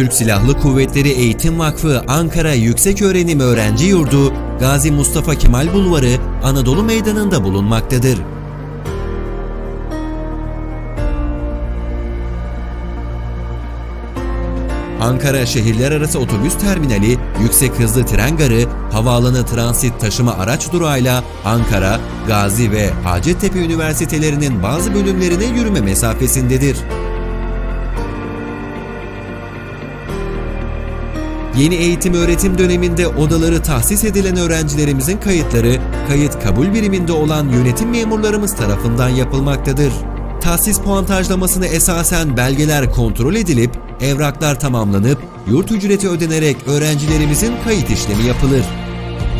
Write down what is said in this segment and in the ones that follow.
Türk Silahlı Kuvvetleri Eğitim Vakfı Ankara Yükseköğrenim Öğrenci Yurdu, Gazi Mustafa Kemal Bulvarı, Anadolu Meydanı'nda bulunmaktadır. Ankara Şehirler Arası Otobüs Terminali, Yüksek Hızlı Tren Garı, Havaalanı Transit Taşıma Araç Durağı'yla Ankara, Gazi ve Hacettepe Üniversitelerinin bazı bölümlerine yürüme mesafesindedir. Yeni eğitim öğretim döneminde odaları tahsis edilen öğrencilerimizin kayıtları, kayıt kabul biriminde olan yönetim memurlarımız tarafından yapılmaktadır. Tahsis puantajlamasını esasen belgeler kontrol edilip, evraklar tamamlanıp, yurt ücreti ödenerek öğrencilerimizin kayıt işlemi yapılır.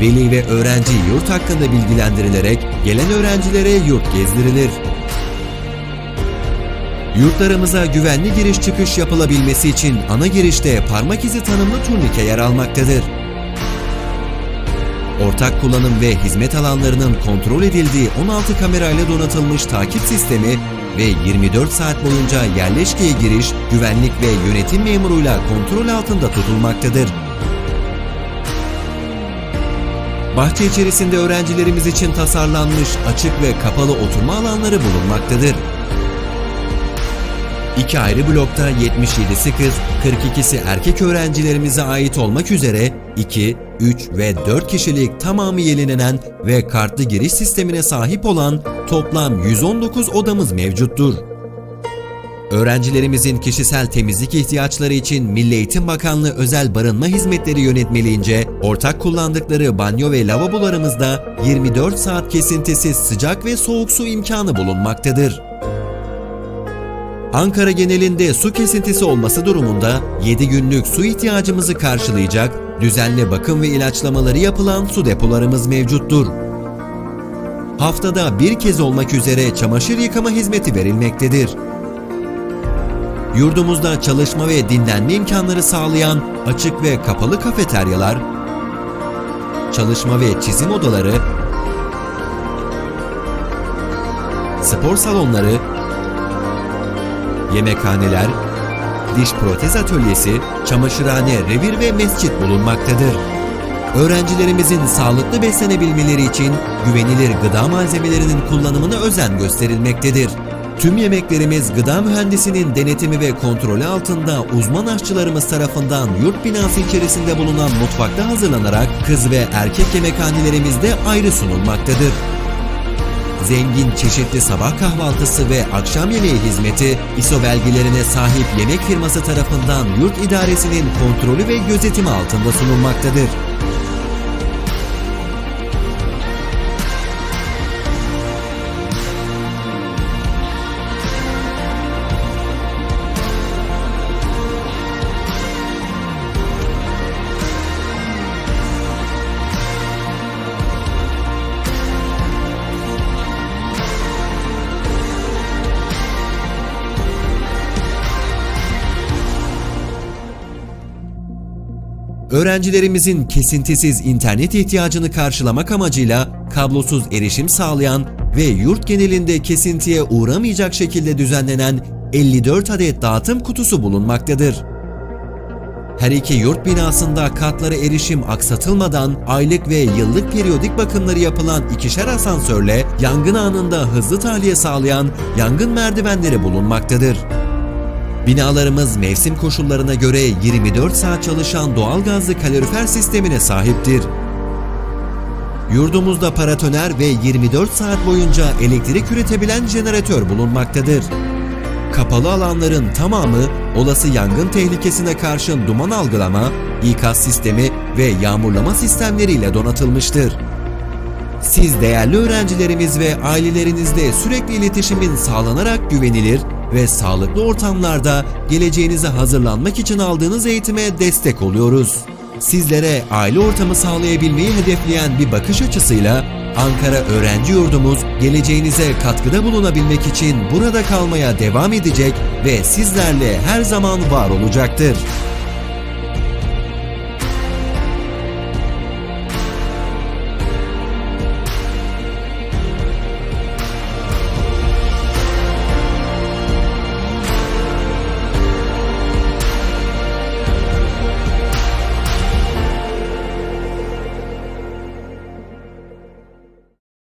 Veli ve öğrenci yurt hakkında bilgilendirilerek gelen öğrencilere yurt gezdirilir. Yurtlarımıza güvenli giriş çıkış yapılabilmesi için ana girişte parmak izi tanımlı turnike yer almaktadır. Ortak kullanım ve hizmet alanlarının kontrol edildiği 16 kamerayla donatılmış takip sistemi ve 24 saat boyunca yerleşkeye giriş, güvenlik ve yönetim memuruyla kontrol altında tutulmaktadır. Bahçe içerisinde öğrencilerimiz için tasarlanmış açık ve kapalı oturma alanları bulunmaktadır. İki ayrı blokta 77'si kız, 42'si erkek öğrencilerimize ait olmak üzere 2, 3 ve 4 kişilik tamamı yenilenen ve kartlı giriş sistemine sahip olan toplam 119 odamız mevcuttur. Öğrencilerimizin kişisel temizlik ihtiyaçları için Milli Eğitim Bakanlığı Özel Barınma Hizmetleri Yönetmeliğince ortak kullandıkları banyo ve lavabolarımızda 24 saat kesintisiz sıcak ve soğuk su imkanı bulunmaktadır. Ankara genelinde su kesintisi olması durumunda 7 günlük su ihtiyacımızı karşılayacak düzenli bakım ve ilaçlamaları yapılan su depolarımız mevcuttur. Haftada bir kez olmak üzere çamaşır yıkama hizmeti verilmektedir. Yurdumuzda çalışma ve dinlenme imkanları sağlayan açık ve kapalı kafeteryalar, çalışma ve çizim odaları, spor salonları, yemekhaneler, diş protez atölyesi, çamaşırhane, revir ve mescit bulunmaktadır. Öğrencilerimizin sağlıklı beslenebilmeleri için güvenilir gıda malzemelerinin kullanımına özen gösterilmektedir. Tüm yemeklerimiz gıda mühendisinin denetimi ve kontrolü altında uzman aşçılarımız tarafından yurt binası içerisinde bulunan mutfakta hazırlanarak kız ve erkek yemekhanelerimizde ayrı sunulmaktadır. Zengin çeşitli sabah kahvaltısı ve akşam yemeği hizmeti ISO belgelerine sahip yemek firması tarafından yurt idaresinin kontrolü ve gözetimi altında sunulmaktadır. Öğrencilerimizin kesintisiz internet ihtiyacını karşılamak amacıyla kablosuz erişim sağlayan ve yurt genelinde kesintiye uğramayacak şekilde düzenlenen 54 adet dağıtım kutusu bulunmaktadır. Her iki yurt binasında katlara erişim aksatılmadan aylık ve yıllık periyodik bakımları yapılan ikişer asansörle yangın anında hızlı tahliye sağlayan yangın merdivenleri bulunmaktadır. Binalarımız mevsim koşullarına göre 24 saat çalışan doğal gazlı kalorifer sistemine sahiptir. Yurdumuzda paratoner ve 24 saat boyunca elektrik üretebilen jeneratör bulunmaktadır. Kapalı alanların tamamı olası yangın tehlikesine karşın duman algılama, ikaz sistemi ve yağmurlama sistemleriyle donatılmıştır. Siz değerli öğrencilerimiz ve ailelerinizle sürekli iletişimin sağlanarak güvenilir ve sağlıklı ortamlarda geleceğinize hazırlanmak için aldığınız eğitime destek oluyoruz. Sizlere aile ortamı sağlayabilmeyi hedefleyen bir bakış açısıyla Ankara Öğrenci Yurdumuz geleceğinize katkıda bulunabilmek için burada kalmaya devam edecek ve sizlerle her zaman var olacaktır.